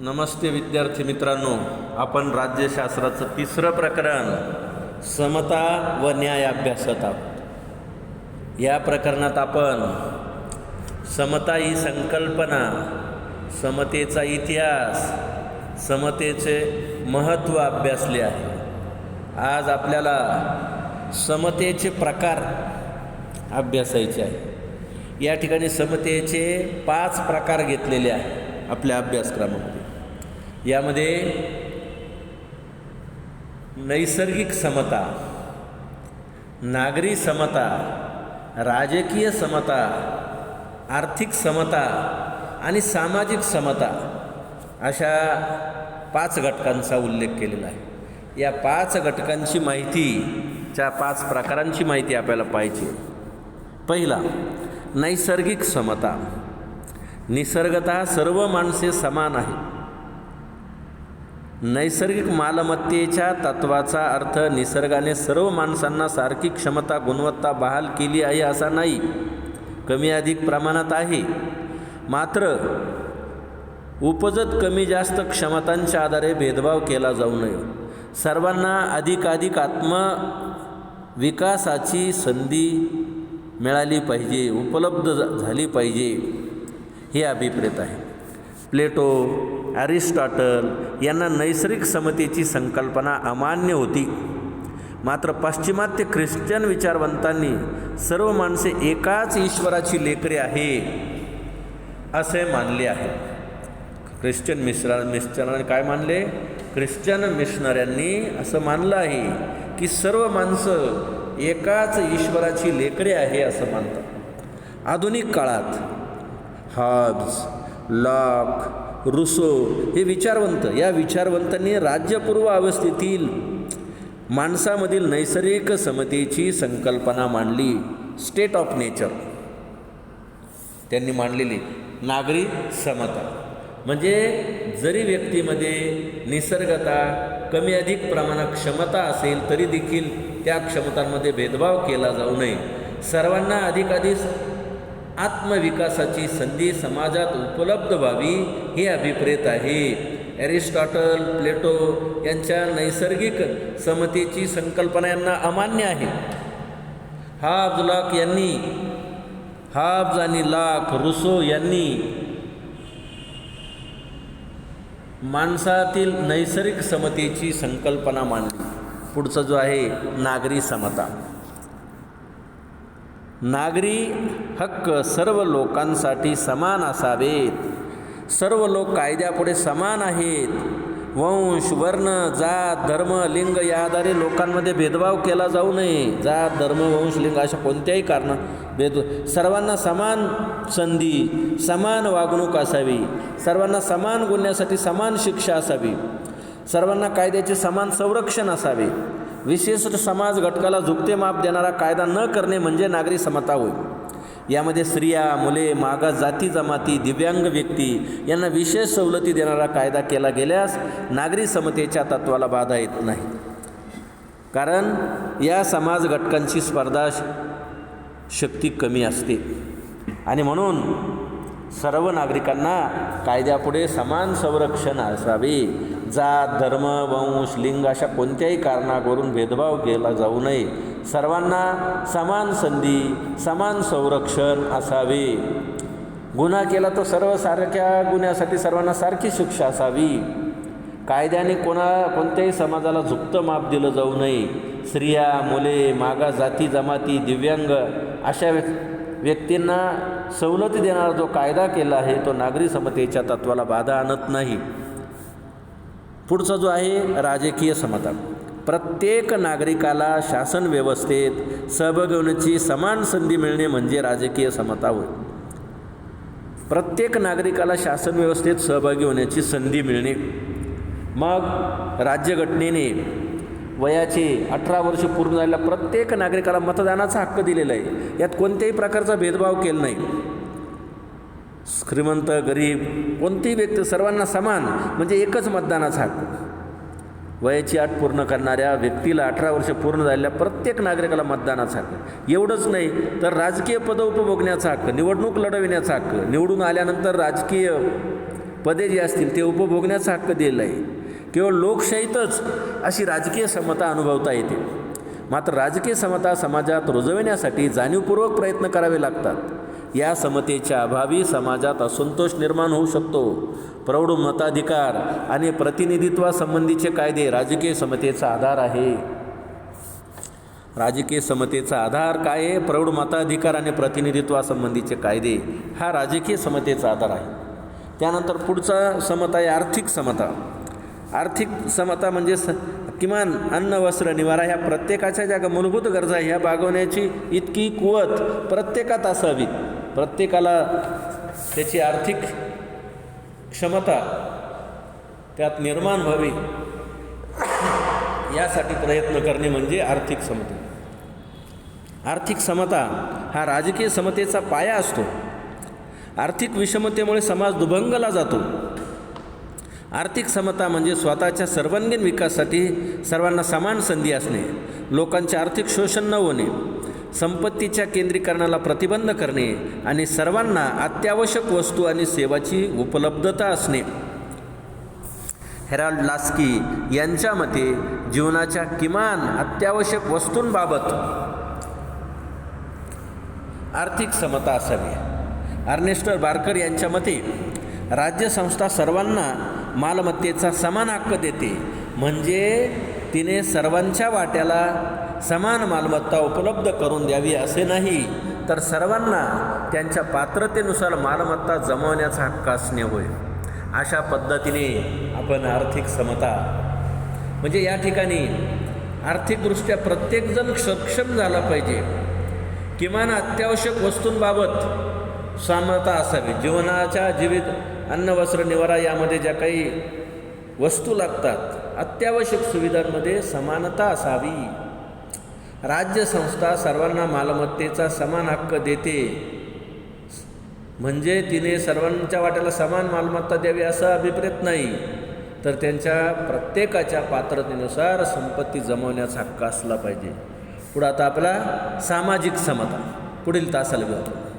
नमस्ते विद्यार्थी मित्रांनो आपण राज्यशास्त्राचं तिसरं प्रकरण समता व न्याय अभ्यासत आहोत. या प्रकरणात आपण समता ही संकल्पना समतेचा इतिहास समतेचे महत्त्व अभ्यासले आहे. आज आपल्याला समतेचे प्रकार अभ्यासायचे आहे. या ठिकाणी समतेचे पाच प्रकार घेतलेले आहे आपल्या अभ्यासक्रमामध्ये. यामध्ये नैसर्गिक समता नागरी समता राजकीय समता आर्थिक समता आणि सामाजिक समता अशा पाच घटकांचा उल्लेख केलेला आहे. या पाच घटकांची माहितीच्या पाच प्रकारांची माहिती आपल्याला पाहिजे. पहिला नैसर्गिक समता. निसर्गतः सर्व माणसे समान आहेत. नैसर्गिक मालमत्तेच्या तत्वाचा अर्थ निसर्गाने सर्व माणसांना सारखी क्षमता गुणवत्ता बहाल केली आहे असा नाही. कमी अधिक प्रमाणात आहे. मात्र उपजत कमी जास्त क्षमतांच्या आधारे भेदभाव केला जाऊ नये. सर्वांना अधिकाधिक आत्मविकासाची संधी मिळाली पाहिजे उपलब्ध झाली पाहिजे हे अभिप्रेत आहे. प्लेटो ॲरिस्टॉटल यांना नैसर्गिक समतेची संकल्पना अमान्य होती. मात्र पाश्चिमात्य ख्रिश्चन विचारवंतांनी सर्व माणसे एकाच ईश्वराची लेकरे आहे असे मानले आहे. ख्रिश्चन मिश्रा मिस्टरांनी काय मानले? ख्रिश्चन मिशनऱ्यांनी असं मानलं आहे की सर्व माणसं एकाच ईश्वराची लेकरे आहे असं मानतात. आधुनिक काळात हब्स लॉक रुसो हे विचारवंत या विचारवंतांनी राज्यपूर्व अवस्थेतील माणसामधील नैसर्गिक समतेची संकल्पना मांडली. स्टेट ऑफ नेचर त्यांनी मांडलेली. नागरी समता. म्हणजे जरी व्यक्तीमध्ये निसर्गता कमी अधिक प्रमाणात क्षमता असेल तरी देखील त्या क्षमतांमध्ये भेदभाव केला जाऊ नये. सर्वांना अधिकाधिक आत्मविकासाची संधी समाजात उपलब्ध व्हावी हे अभिप्रेत आहे. ॲरिस्टॉटल प्लेटो यांच्या नैसर्गिक समतेची संकल्पना यांना अमान्य आहे. हाब्ज लॉक यांनी हाब्ज आणि लाख रुसो यांनी माणसातील नैसर्गिक समतेची संकल्पना मांडली. पुढचा जो आहे नागरी समता. नागरी हक्क सर्व लोकांसाठी समान असावेत. सर्व लोक कायद्यापुढे समान आहेत. वंश वर्ण जात धर्म लिंग या आधारे लोकांमध्ये भेदभाव केला जाऊ नये. जात धर्म वंश लिंग अशा कोणत्याही कारण भेद सर्वांना समान संधी समान वागणूक असावी. सर्वांना समान गुन्ह्यासाठी समान शिक्षा असावी. सर्वांना कायद्याचे समान संरक्षण असावे. विशिष्ट समाज घटकाला झुकते माप देणारा कायदा न करणे म्हणजे नागरी समता होय. यामध्ये स्त्रिया मुले मागास जाती जमाती दिव्यांग व्यक्ती यांना विशेष सवलती देणारा कायदा केला गेल्यास नागरी समतेच्या तत्वाला बाधा येत नाही. कारण या समाज घटकांची स्पर्धा शक्ती कमी असते. आणि म्हणून सर्व नागरिकांना कायद्यापुढे समान संरक्षण असावे. जात धर्म वंश लिंग अशा कोणत्याही कारणावरून भेदभाव केला जाऊ नये. सर्वांना समान संधी समान संरक्षण असावे. गुन्हा केला तर सर्व सारख्या गुन्ह्यासाठी सर्वांना सारखी शिक्षा असावी. कायद्याने कोणा कोणत्याही समाजाला झुकतं माप दिलं जाऊ नये. स्त्रिया मुले मागास जाती जमाती दिव्यांग अशा व्य व्यक्तींना सवलती देणारा जो कायदा केला आहे तो नागरी समतेच्या तत्वाला बाधा आणत नाही. पुढचा जो आहे राजकीय समता. प्रत्येक नागरिकाला शासन व्यवस्थेत सहभागी होण्याची समान संधी मिळणे म्हणजे राजकीय समता होय. प्रत्येक नागरिकाला शासन व्यवस्थेत सहभागी होण्याची संधी मिळणे. मग राज्यघटनेने वयाचे अठरा वर्ष पूर्ण झालेल्या प्रत्येक नागरिकाला मतदानाचा हक्क दिलेला आहे. यात कोणत्याही प्रकारचा भेदभाव केला नाही. श्रीमंत गरीब कोणतीही व्यक्ती सर्वांना समान म्हणजे एकच मतदानाचा हक्क. वयाची अट पूर्ण करणाऱ्या व्यक्तीला अठरा वर्ष पूर्ण झालेल्या प्रत्येक नागरिकाला मतदानाचा हक्क. एवढंच नाही तर राजकीय पदं उपभोगण्याचा हक्क निवडणूक लढविण्याचा हक्क. निवडून आल्यानंतर राजकीय पदे जी असतील ते उपभोगण्याचा हक्क दिलेला आहे. केवळ लोकशाहीतच अशी राजकीय समता अनुभवता येते. मात्र राजकीय समता समाजात रुजविण्यासाठी जाणीवपूर्वक प्रयत्न करावे लागतात. या समतेच्या अभावी समाजात असंतोष निर्माण होऊ शकतो. प्रौढ मताधिकार आणि प्रतिनिधित्वासंबंधीचे कायदे राजकीय समतेचा आधार आहे. राजकीय समतेचा आधार काय आहे? प्रौढ मताधिकार आणि प्रतिनिधित्वासंबंधीचे कायदे हा राजकीय समतेचा आधार आहे. त्यानंतर पुढचा समता आहे आर्थिक समता. आर्थिक समता म्हणजे स किमान अन्न वस्त्र निवारा ह्या प्रत्येकाच्या ज्या मूलभूत गरजा ह्या भागवण्याची इतकी कुवत प्रत्येकात असावी. प्रत्येकाला त्याची आर्थिक क्षमता त्यात निर्माण व्हावी यासाठी प्रयत्न करणे म्हणजे आर्थिक समता. आर्थिक समता हा राजकीय समतेचा पाया असतो. आर्थिक विषमतेमुळे समाज दुभंगला जातो. आर्थिक समता म्हणजे स्वतःच्या सर्वांगीण विकासासाठी सर्वांना समान संधी असणे लोकांचे आर्थिक शोषण न होणे संपत्तीच्या केंद्रीकरणाला प्रतिबंध करणे आणि सर्वांना अत्यावश्यक वस्तू आणि सेवाची उपलब्धता असणे. हेराल्ड लास्की यांच्या मते जीवनाच्या किमान अत्यावश्यक वस्तूंबाबत आर्थिक समता असावी. अर्नेस्टर बारकर यांच्या मते राज्यसंस्था सर्वांना मालमत्तेचा समान हक्क देते. म्हणजे तिने सर्वांच्या वाट्याला समान मालमत्ता उपलब्ध करून द्यावी असे नाही. तर सर्वांना त्यांच्या पात्रतेनुसार मालमत्ता जमवण्याचा हक्क असणे होय. अशा पद्धतीने आपण आर्थिक समता म्हणजे या ठिकाणी आर्थिकदृष्ट्या प्रत्येकजण सक्षम झाला पाहिजे. किमान अत्यावश्यक वस्तूंबाबत समता असावी. जीवनाच्या जीवित अन्न वस्त्र निवारा यामध्ये ज्या काही वस्तू लागतात अत्यावश्यक सुविधांमध्ये समानता असावी. राज्य संस्था सर्वांना मालमत्तेचा समान हक्क देते. म्हणजे तिने सर्वांच्या वाट्याला समान मालमत्ता द्यावी असा अभिप्रेत नाही. तर त्यांच्या प्रत्येकाच्या पात्रतेनुसार संपत्ती जमवण्याचा हक्क असला पाहिजे. पुढं आता आपला सामाजिक समता. पुढील तासाला घेतो